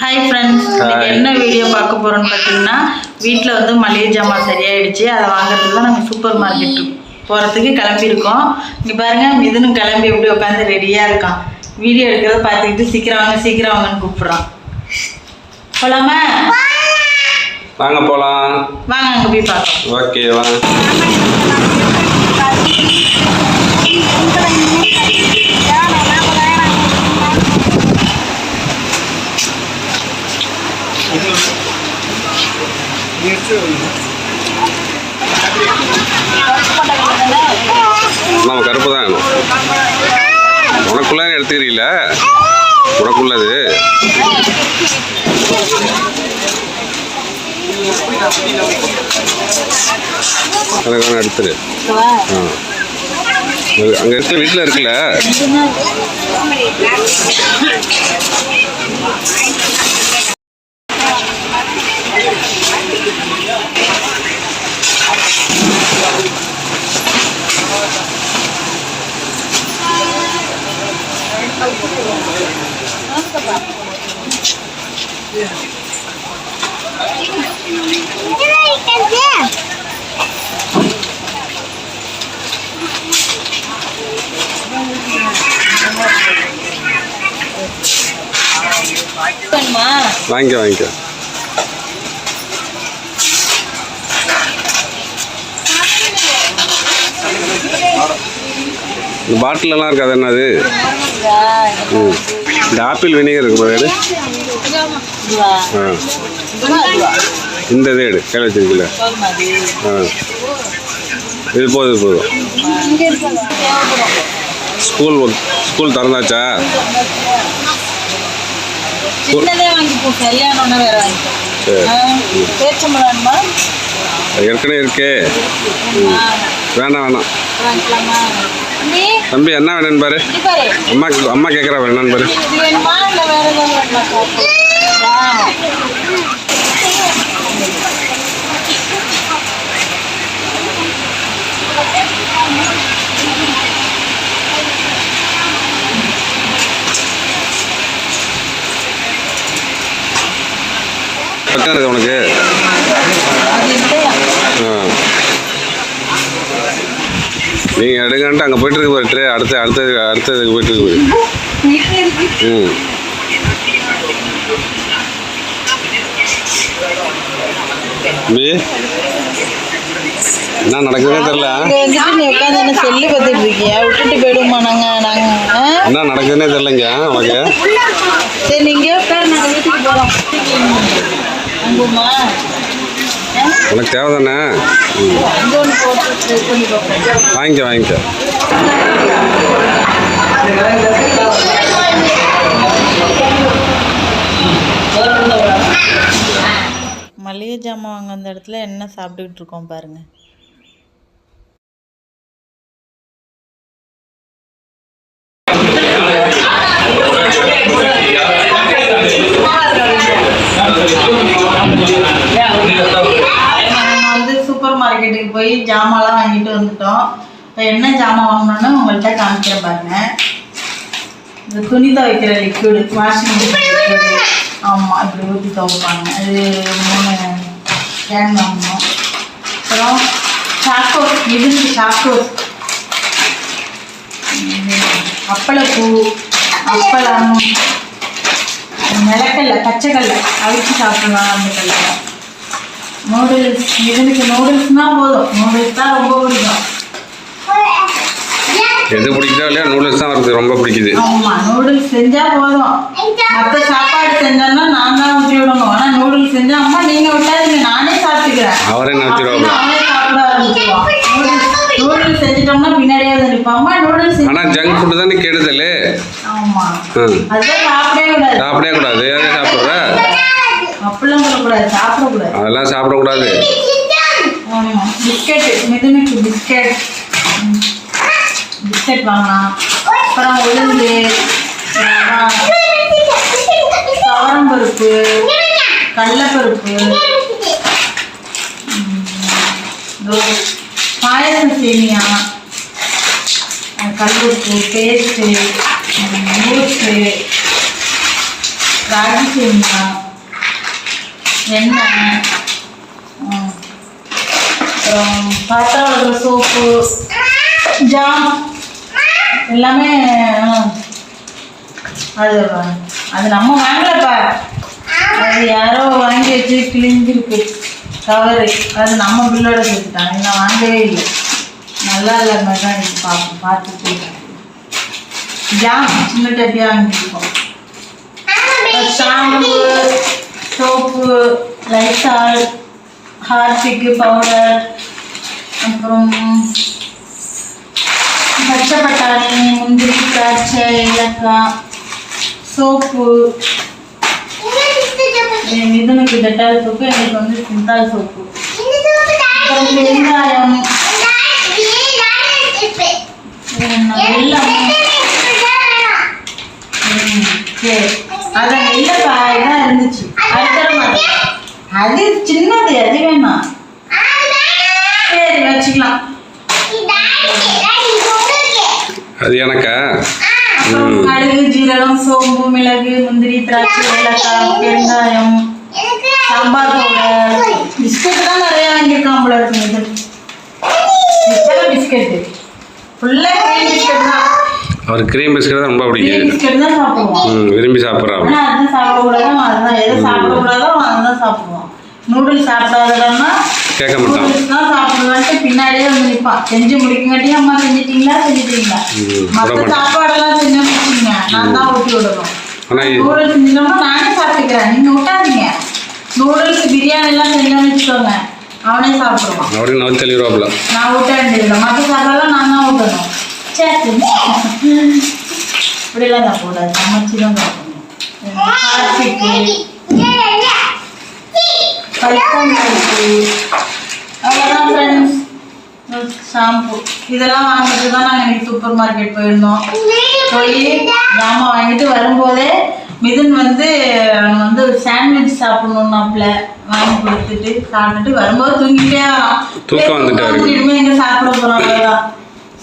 Hi friends இன்னைக்கு என்ன video பார்க்க போறோம்னு பார்த்தீங்கன்னா வீட்டில் வந்து மளிகை ஜாமான் சரியாயிடுச்சு. அதை வாங்குறதுக்கு தான் நாங்கள் சூப்பர் மார்க்கெட்டு போகிறதுக்கு கிளம்பியிருக்கோம். இங்கே பாருங்க மிதுனும் கிளம்பி எப்படி உட்காந்து ரெடியாக இருக்கான். வீடியோ எடுக்கிறத பார்த்துக்கிட்டு சீக்கிரம் வாங்க சீக்கிரம் வாங்கன்னு கூப்பிட்றான். போலாமா? வாங்க போகலாம் வாங்க அங்கே போய் பார்க்கலாம். ஓகே வாங்க. நம்ம கருப்பு தான் வேணும். உனக்குள்ள எடுத்துக்கிறீங்கள உனக்குள்ளது. எனக்கு எடுத்துரு. ஆ. அங்கே இருக்க வீட்டில் இருக்குல்ல? வாங்கிக்க வாங்கிக்க இந்த பாட்டிலெல்லாம் இருக்காது என்னது? இந்த ஆப்பிள் வினிகர் இருக்கு பாரு எடு. ஆ. இந்த கையில் வச்சிருக்கல ஆ. இது போதும் போதும். ஸ்கூல் ஸ்கூல் திறந்தாச்சா? வேற சரி. ஏற்கனவே இருக்கே. வேணாம் வேணாம். தம்பி என்ன வேணும்னு பாரு இது பாரு அம்மா அம்மா கேட்குறா என்னன்னு பாரு இது வேணுமா இல்லை வேற ஏதாவது வேணுமா சாப்பிடு எத்தனை இருக்கு உனக்கு அது இல்லையா ஆ எடுங்கன்ட்டு அங்கே போயிட்டு இருக்கு ட்ரே அடுத்த அடுத்த அடுத்ததுக்கு போயிட்டு இருக்கு ம். என்ன நடக்குதுன்னே நீ உட்காந்து என்ன செல்லு பார்த்துட்டு இருக்கியா? விட்டுட்டு போயிடுவோமா நாங்க நாங்க ஆ? என்ன நடக்குதுன்னே தெரிலங்க உனக்கு. சரி நீங்க வீட்டுக்கு அங்குமா? உனக்கு தேவை தானே ம். வாங்கிக்க வாங்கிக்க. மளிகை ஜாமான் வாங்க அந்த இடத்துல என்ன சாப்பிட்டுக்கிட்டு இருக்கோம் பாருங்கள் மார்க்கெட்டுக்கு போய் ஜாமான்லாம் வாங்கிட்டு வந்துட்டோம். இப்போ என்ன ஜாமான் வாங்கணும்னு உங்கள்கிட்ட காமிக்கிறேன் பாருங்க. இந்த துணி துவைக்கிற லிக்விடு வாஷிங் லிக்விடு ஆமாம் இப்படி ஊற்றி துவைப்பாங்க. அது மூணு கேன் வாங்கணும். அப்புறம் சாக்கோஸ் இது சாக்கோஸ் அப்பளப்பூ அப்பளம் நிலக்கல்ல பச்சைக்கல்ல அவிச்சு சாப்பிடலாம் அந்த கல்லை. நூடுல்ஸ் இதுக்கு நூடுல்ஸ்னால் போதும் நூடுல்ஸ் தான் ரொம்ப பிடிக்கும். எது பிடிக்குதோ இல்லையா? நூடுல்ஸ் தான் வருது ரொம்ப பிடிக்குது. ஆமா நூடுல்ஸ் செஞ்சா போதும். மற்ற சாப்பாடு செஞ்சோம்னா நான் தான் ஊற்றி விடணும். ஆனா நூடுல்ஸ் செஞ்சா அம்மா நீங்க விட்டாதீங்க நானே சாப்பிட்டுக்கிறேன். அவரே அப்படின்னு அவனே சாப்பிட ஆரம்பிச்சிருவான் நூடுல்ஸ் செஞ்சுட்டோம்னா பின்னாடியே வந்து நிற்பான் அம்மா நூடுல்ஸ் ஆனால் ஜங்க் ஃபுட்டு தானே கெடுதல். ஆமா. அதுதான் சாப்பிடவே கூடாது. சாப்பிடவே கூடாது. சாப்பிட்ற அதெல்லாம் சாப்பிடக்கூடாது. Biscuit மிதுனுக்கு biscuit. பிஸ்கெட் வாங்கலாம். அப்புறம் உளுந்து துவரம் பருப்பு கடலைப்பருப்பு. ம், இதோ பாயச சேமியா. கல்லுப்பு பேஸ்ட்டு ஊற்று ராகி சேமியா. எண்ணெய் ம், அப்புறம் பாத்திரம் வளர்க்குற சோப்பு ஜாம் எல்லாமே அது அது நம்ம வாங்கலப்பா அது யாரோ வாங்கி வச்சு கிழிஞ்சிருக்கு கவரு அது நம்ம பில்லோட கொடுத்துட்டாங்க நான் வாங்கவே இல்லை நல்லா இல்லை மாதிரி தான் பார்ப்போம் பார்த்துட்டு ஜாம் சின்ன டப்பியாக வாங்கியிருக்கோம் shampoo soap Lysol Harpic powder அப்புறம் பச்சை பட்டாணி முந்திரி திராட்சை ஏலக்காய் சோப்பு. மிதனுக்கு டெட்டால் சோப்பு எனக்கு வந்து சிந்தால் சோப்பு. அப்புறம் வெங்காயம். என்ன சரி. அதான் இல்லைப்பா தான் இருந்துச்சு. அது சின்னது அது வேணாம் சரி வச்சுக்கலாம். அது எனக்கா? கடுகு ஜீரகம் சோம்பு மிளகு முந்திரி திராட்சை ஏலக்காய் பெருங்காயம் சாம்பார் பவுடர் பிஸ்கட் தான் நிறைய வாங்கியிருக்கான் போல இருக்கு இது. எத்தனை பிஸ்கெட்டு ஃபுல்லாக க்ரீம் பிஸ்கட் தான். அவர் க்ரீம் பிஸ்கட் தான் ரொம்ப க்ரீம் பிடிக்குது பிஸ்கட் தான் சாப்பிடுவோம். ம் விரும்பி சாப்பிட்றான் ஆனால் அதுதான் சாப்பிடக்கூடாதோ அதுதான். எதை சாப்பிடக்கூடாதோ அதுதான் சாப்பிடுவோம். நூடுல்ஸ் சாப்பிடாதன்னா கேட்க மாட்டான். தான் சாப்பிடுவான்ட்டு பின்னாடியே வந்து நிற்பான் செஞ்சு முடிக்கங்காட்டியும் அம்மா செஞ்சிட்டீங்களா செஞ்சிட்டீங்களா? மற்ற. சாப்பாடெல்லாம் செஞ்சு முடிச்சிங்க. நான் தான் ஊட்டி விடணும். நூடுல்ஸ் செஞ்சோம்னா நானே சாப்பிட்டுக்கிறேன். நீங்கள் விட்டாதீங்க நூடுல்ஸ் பிரியாணிலாம் செஞ்சோம்னு வச்சுக்கோங்க. அவனே சாப்பிடுவான். அவரையும் நவல் தெளிவாப்ல நான் ஊட்ட வேண்டியதில்லை. மற்ற சாப்பாடெல்லாம் நான் தான் ஊட்டணும். சரி. இப்படிலாம் சாப்பிடக்கூடாது சமைச்சு தான் சாப்பிடணும் பல்சம்பருப்பு அவ்வளோதான் ஃப்ரெண்ட்ஸ் ஷாம்பு இதெல்லாம் வாங்கிட்டு தான் நாங்கள் இன்னைக்கு சூப்பர் மார்க்கெட் போயிருந்தோம் போய் ஜாமான் வாங்கிட்டு வரும்போதே மிதுன் வந்து அவன் வந்து சாண்ட்விச் சாப்பிடணுன்னாப்ல வாங்கி கொடுத்துட்டு சாப்பிட்டுட்டு வரும்போது தூங்கிட்டே வரான். இனிமே எங்கே சாப்பிட போகிறோம் அவ்வளோதான்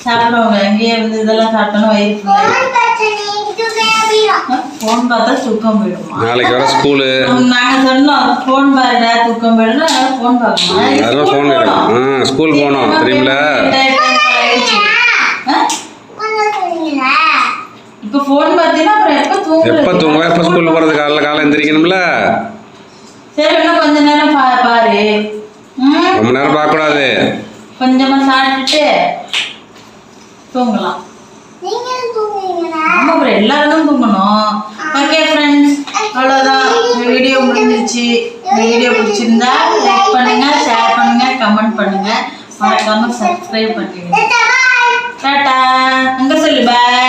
சாப்பிடுவாங்க. அங்கேயே இருந்து இதெல்லாம் சாப்பிட்டோன்னா வயிறு ஃபோன் பார்த்தா தூக்கம் போயிடுமா? நாளைக்கு வர ஸ்கூலு. நாங்க சொன்னோம் ஃபோன் பாருடா தூக்கம் போயிடும் அதனால ஃபோன் பார்க்கணும். அதெல்லாம் ஃபோன் ஆ ஸ்கூல் போகணும் தெரியுமில இப்போ ஃபோன் பார்த்தீங்கன்னா அப்புறம் எப்போ தூங்குறது? எப்போ தூங்க எப்போ ஸ்கூல் போகிறது காலைல காலை எந்திரிக்கணும்ல? சரி இன்னும் கொஞ்ச நேரம் பா பாரு. ம்? ரொம்ப நேரம் பார்க்கக்கூடாது. கொஞ்சமா சாப்பிட்டுட்டு தூங்கலாம். ஆமா அப்புறம் எல்லாரும் தான் தூங்கணும் ஓகே ஃப்ரெண்ட்ஸ் அவ்வளோதான் வீடியோ முடிஞ்சிருச்சு. வீடியோ பிடிச்சிருந்தா லைக் பண்ணுங்க ஷேர் பண்ணுங்க கமெண்ட் பண்ணுங்க. மறக்காம சப்ஸ்கிரைப் பண்ணிடுங்க. டாட்டா அங்கே சொல்லு பாய்